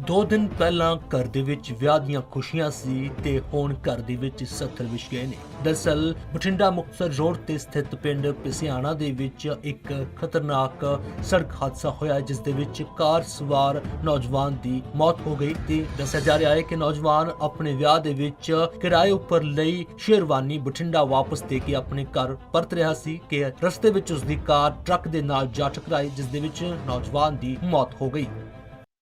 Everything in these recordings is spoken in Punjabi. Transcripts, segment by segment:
ਦੋ ਦਿਨ ਪਹਿਲਾਂ ਘਰ ਦੇ ਵਿੱਚ ਵਿਆਹ ਦੀਆਂ ਖੁਸ਼ੀਆਂ ਸੀ ਤੇ ਹੁਣ ਘਰ ਦੇ ਵਿੱਚ ਸੱਥਰ ਵਿਛ ਗਏ ਨੇ। ਦਰਸਲ ਬਠਿੰਡਾ ਮੁਕਤਸਰ ਰੋਡ ਤੇ ਸਥਿਤ ਪਿੰਡ ਪਿਸਿਆਣਾ ਦੇ ਵਿੱਚ ਇੱਕ ਖਤਰਨਾਕ ਸੜਕ ਹਾਦਸਾ ਹੋਇਆ, ਜਿਸ ਦੇ ਵਿੱਚ ਕਾਰ ਸਵਾਰ ਨੌਜਵਾਨ ਦੀ ਮੌਤ ਹੋ ਗਈ ਤੇ ਦੱਸਿਆ ਜਾ ਰਿਹਾ ਹੈ ਕਿ ਨੌਜਵਾਨ ਆਪਣੇ ਵਿਆਹ ਦੇ ਵਿੱਚ ਕਿਰਾਏ ਉੱਪਰ ਲਈ ਸ਼ੇਰਵਾਨੀ ਬਠਿੰਡਾ ਵਾਪਸ ਦੇ ਕੇ ਆਪਣੇ ਘਰ ਪਰਤ ਰਿਹਾ ਸੀ ਕਿ ਰਸਤੇ ਵਿੱਚ ਉਸ ਦੀ ਕਾਰ ਟਰੱਕ ਦੇ ਨਾਲ ਜਾ ਟਕਰਾਈ ਜਿਸ ਦੇ ਵਿੱਚ ਨੌਜਵਾਨ ਦੀ ਮੌਤ ਹੋ ਗਈ।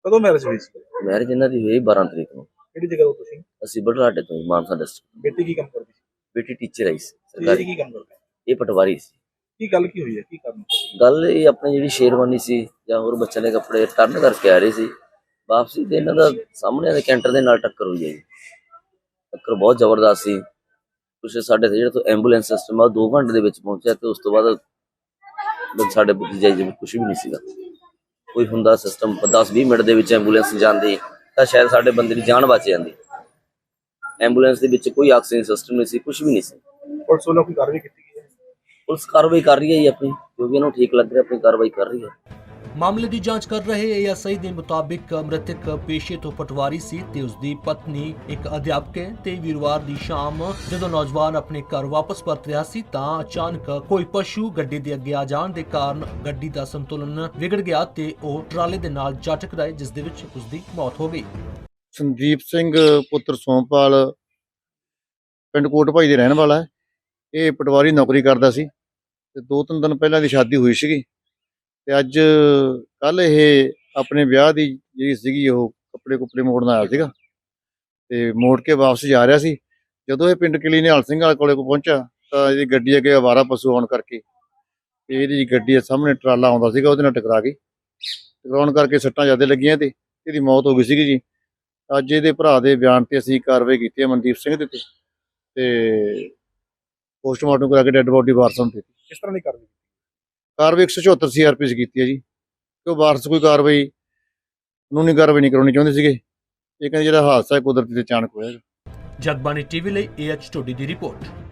ਕਦੋਂ ਮੈਰਿਜ ਹੋਈ ਸੀ? ਮੈਰਿਜ ਇਹਨਾਂ ਦੀ ਹੋਈ 12 ਤਰੀਕ ਨੂੰ। ਕਿਹੜੀ ਜਗ੍ਹਾ ਤੋਂ ਤੁਸੀਂ? ਅਸੀਂ ਬੜਲਾਡੇ ਤੋਂ ਜੀ, ਮਾਨਸਾ ਡਿਸਟ੍ਰਿਕਟ ਬੇਟੀ ਕੀ ਕੰਮ ਕਰਦੀ ਸੀ? ਬੇਟੀ ਟੀਚਰ ਆਈ ਸੀ ਸਰਕਾਰੀ। ਕੀ ਕੰਮ ਕਰਦੀ ਇਹ ਪਟਵਾਰੀ ਸੀ। ਕੀ ਗੱਲ ਕੀ ਹੋਈ ਹੈ? ਕੀ ਕਾਰਨ? ਗੱਲ ਇਹ ਆਪਣੀ ਜਿਹੜੀ ਸ਼ੇਰਵਾਨੀ ਸੀ ਜਾਂ ਹੋਰ ਬੱਚਿਆਂ ਦੇ ਕੱਪੜੇ ਟਰਨ ਕਰਕੇ ਆ ਰਹੇ ਸੀ। ਵਾਪਸੀ ਤੇ ਇਹਨਾਂ ਦਾ ਸਾਹਮਣੇ ਦੇ ਕੈਂਟਰ ਦੇ ਨਾਲ ਟੱਕਰ ਹੋਈ ਹੈ ਜੀ। ਟੱਕਰ ਬਹੁਤ ਜ਼ਬਰਦਸਤ ਸੀ। ਕੁਛ ਸਾਡੇ ਤੇ ਜਿਹੜਾ ਤੋਂ ਐਂਬੂਲੈਂਸ ਸਿਸਟਮ ਆ 2 ਘੰਟੇ ਦੇ ਵਿੱਚ ਪਹੁੰਚਿਆ ਤੇ ਉਸ ਤੋਂ ਬਾਅਦ ਸਾਡੇ ਭਤੀਜੇ ਜੀ ਕੁਝ ਵੀ ਨਹੀਂ ਸੀਗਾ। ਕੋਈ ਹੁੰਦਾ ਸਿਸਟਮ 10-20 ਮਿੰਟ ਦੇ ਵਿੱਚ ਐਂਬੂਲੈਂਸ ਜਾਂਦੀ ਤਾਂ ਸ਼ਾਇਦ ਸਾਡੇ ਬੰਦੇ ਦੀ ਜਾਨ ਬਚ ਜਾਂਦੀ। ਐਂਬੂਲੈਂਸ ਦੇ ਵਿੱਚ ਕੋਈ ਆਕਸੀਜਨ ਸਿਸਟਮ ਨਹੀਂ ਸੀ ਕੁਝ ਵੀ ਨਹੀਂ ਸੀ। ਪੁਲਿਸ ਵੱਲੋਂ ਕੋਈ ਕਾਰਵਾਈ ਕੀਤੀ ਗਈ ਹੈ? ਪੁਲਿਸ ਕਾਰਵਾਈ ਕਰ ਰਹੀ ਹੈ ਜੀ ਆਪਣੀ ਵੀ ਇਹਨੂੰ ਠੀਕ ਲੱਗ ਰਿਹਾ ਆਪਣੀ ਕਾਰਵਾਈ ਕਰ ਰਹੀ ਹੈ। ਮਾਮਲੇ ਦੀ ਜਾਂਚ ਕਰ ਰਹੇ ਏਐਸਆਈ ਦੇ ਮੁਤਾਬਿਕ ਮ੍ਰਿਤਕ ਪੇਸ਼ੇ ਤੋਂ ਪਟਵਾਰੀ ਸੀ ਤੇ ਉਸ ਦੀ ਪਤਨੀ, ਇੱਕ ਅਧਿਆਪਕ ਹੈ ਤੇ ਵੀਰਵਾਰ ਦੀ ਸ਼ਾਮ ਜਦੋਂ ਨੌਜਵਾਨ ਆਪਣੇ ਘਰ ਵਾਪਸ ਪਰਤ ਰਿਹਾ ਸੀ ਤਾਂ ਅਚਾਨਕ ਕੋਈ ਪਸ਼ੂ ਗੱਡੀ ਦੇ ਅੱਗੇ ਆ ਜਾਣ ਦੇ ਕਾਰਨ ਗੱਡੀ ਦਾ ਸੰਤੁਲਨ ਵਿਗੜ ਗਿਆ ਤੇ ਉਹ ਟਰਾਲੇ ਦੇ ਨਾਲ ਜਾ ਟਕਰਾਏ, ਜਿਸ ਦੇ ਵਿੱਚ ਉਸ ਦੀ ਮੌਤ ਹੋ ਗਈ। ਸੰਦੀਪ ਸਿੰਘ ਪੁੱਤਰ ਸੋਮਪਾਲ ਪਿੰਡ ਕੋਟ ਭਾਈ ਦੇ ਰਹਿਣ ਵਾਲਾ ਹੈ। ਇਹ ਪਟਵਾਰੀ ਨੌਕਰੀ ਕਰਦਾ ਸੀ ਤੇ ਦੋ ਤਿੰਨ ਦਿਨ ਪਹਿਲਾਂ ਦੀ ਸ਼ਾਦੀ ਹੋਈ ਸੀਗੀ। ਤੇ ਅੱਜ ਕੱਲ ਇਹ ਆਪਣੇ ਵਿਆਹ ਦੀ ਜਿਹੜੀ ਸੀਗੀ ਉਹ ਕੱਪੜੇ ਕੁੱਪੜੇ ਮੋੜਨ ਆਇਆ ਸੀਗਾ ਤੇ ਮੋੜ ਕੇ ਵਾਪਸ ਜਾ ਰਿਹਾ ਸੀ। ਜਦੋਂ ਇਹ ਪਿੰਡ ਕਿਲੀ ਨਿਹਾਲ ਸਿੰਘ ਵਾਲੇ ਕੋਲੇ ਕੋ ਪਹੁੰਚਾ ਤਾਂ ਇਹਦੀ ਗੱਡੀ ਅੱਗੇ ਆਵਾਰਾ ਪਸ਼ੂ ਆਉਣ ਕਰਕੇ ਤੇ ਇਹਦੀ ਗੱਡੀ ਦੇ ਸਾਹਮਣੇ ਟਰਾਲਾ ਆਉਂਦਾ ਸੀਗਾ ਉਹਦੇ ਨਾਲ ਟਕਰਾ ਗਈ। ਟਕਰਾਉਣ ਕਰਕੇ ਸੱਟਾਂ ਜ਼ਿਆਦਾ ਲੱਗੀਆਂ ਤੇ ਇਹਦੀ ਮੌਤ ਹੋ ਗਈ ਸੀਗੀ ਜੀ। ਅੱਜ ਇਹਦੇ ਭਰਾ ਦੇ ਬਿਆਨ ਤੇ ਅਸੀਂ ਕਾਰਵਾਈ ਕੀਤੀ ਹੈ ਮਨਦੀਪ ਸਿੰਘ ਦੇ ਤੇ ਤੇ ਪੋਸਟਮਾਰਟਮ ਕਰਾ ਕੇ ਡੈੱਡ ਬੋਡੀ ਵਾਰਸਾਂ ਨੂੰ ਦਿੱਤੀ। ਕਿਸ ਤਰ੍ਹਾਂ ਦੀ ਕਾਰਵਾਈ ਕਾਰਵਾਈ 174 ਸੀਆਰਪੀ 'ਚ ਕੀਤੀ ਹੈ ਜੀ। ਉਹ ਵਾਰਸ ਕੋਈ ਕਾਰਵਾਈ, ਕਾਨੂੰਨੀ ਕਾਰਵਾਈ ਨਹੀਂ ਕਰਾਉਣੀ ਚਾਹੁੰਦੇ ਸੀਗੇ। ਇਹ ਕਹਿੰਦੇ ਜਿਹੜਾ ਹਾਦਸਾ ਹੈ ਕੁਦਰਤੀ ਤੇ ਅਚਾਨਕ ਹੋਇਆ ਜਗਬਾਣੀ ਟੀਵੀ ਲਈ ਏਐਚ ਟੋਡੀ ਦੀ ਰਿਪੋਰਟ।